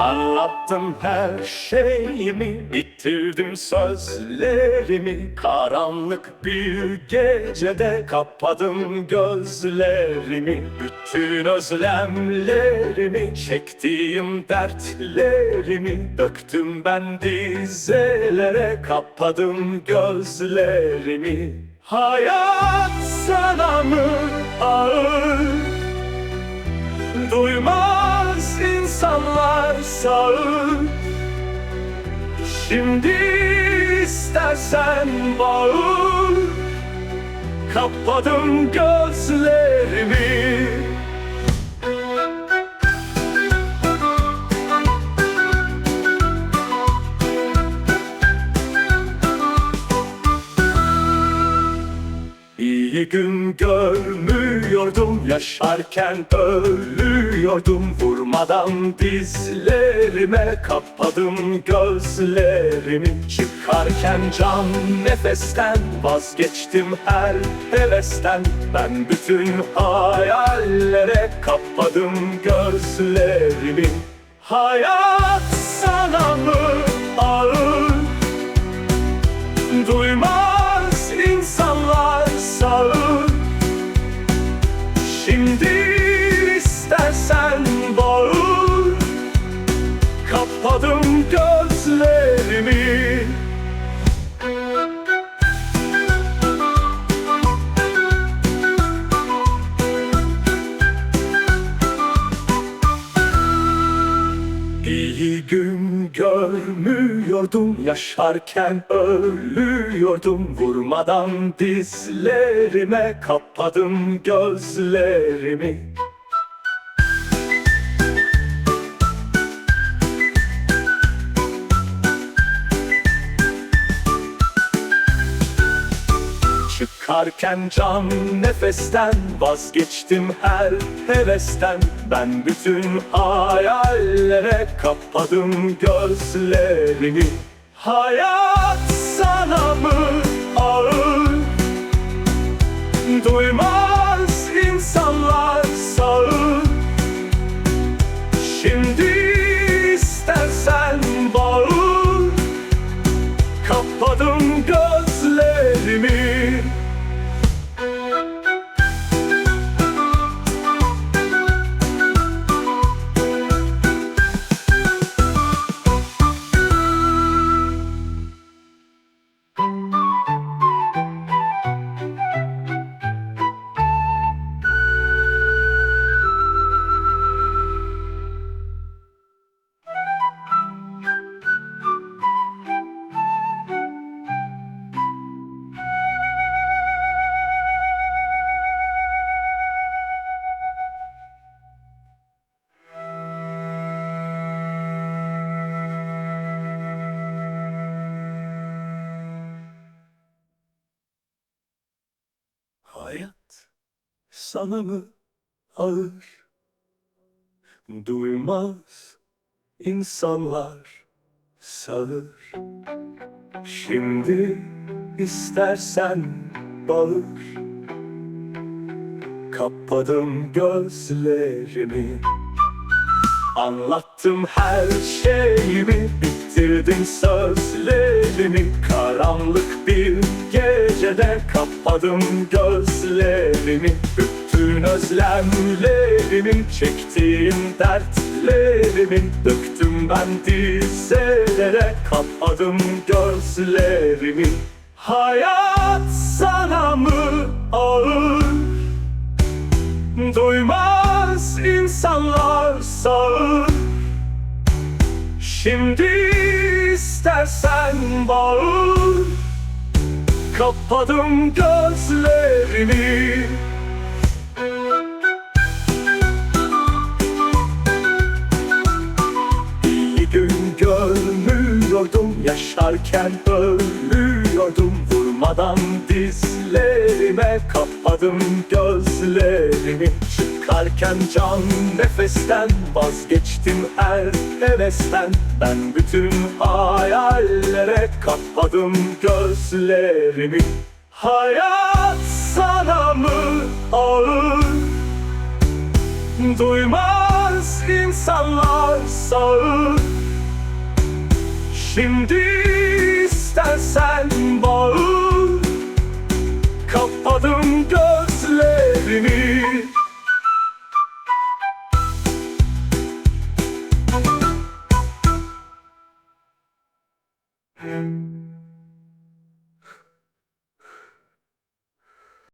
Anlattım her şeyimi Bitirdim sözlerimi. Karanlık bir gecede Kapadım gözlerimi. Bütün özlemlerimi Çektiğim dertlerimi Döktüm ben dizelere. Kapadım gözlerimi. Hayat sana mı ağır? İnsanlar sağır Şimdi istersen bağır. Kapadım gözlerimi İyi gün görmüyordum Yaşarken ölüyordum. Vurmadan dizlerime Kapadım gözlerimi. Çıkarken can nefesten Vazgeçtim her hevesten. Ben bütün hayallere Kapadım gözlerimi. Hayat sana mı Kapadım gözlerimi. İyi gün görmüyordum Yaşarken ölüyordum. Vurmadan dizlerime Kapadım gözlerimi Çıkarken can nefesten Vazgeçtim her hevesten. Ben bütün hayallere Kapadım gözlerimi Hayat sana mı ağır? Duymaz insanlar sağır. Şimdi istersen bağır. Kapadım gözlerimi. Anlattım her şeyimi Bitirdim sözlerimi Karanlık bir gecede Kapadım gözlerimi Bütün özlemlerimi Çektiğim dertlerimi Döktüm ben dizelere Kapadım gözlerimi Hayat sana mı ağır? Duymaz insanlar sağır. Şimdi istersen bağır. Kapadım gözlerimi. İyi gün görmüyordum Yaşarken ölüyordum Vurmadan dizlerime Kapadım gözlerimi. Çıkarken can nefesten Vazgeçtim her hevesten. Ben bütün hayallere Kapadım gözlerimi. Hayat sana mı ağır? Duymaz insanlar sağır Şimdi istersen Kapadım gözlerimi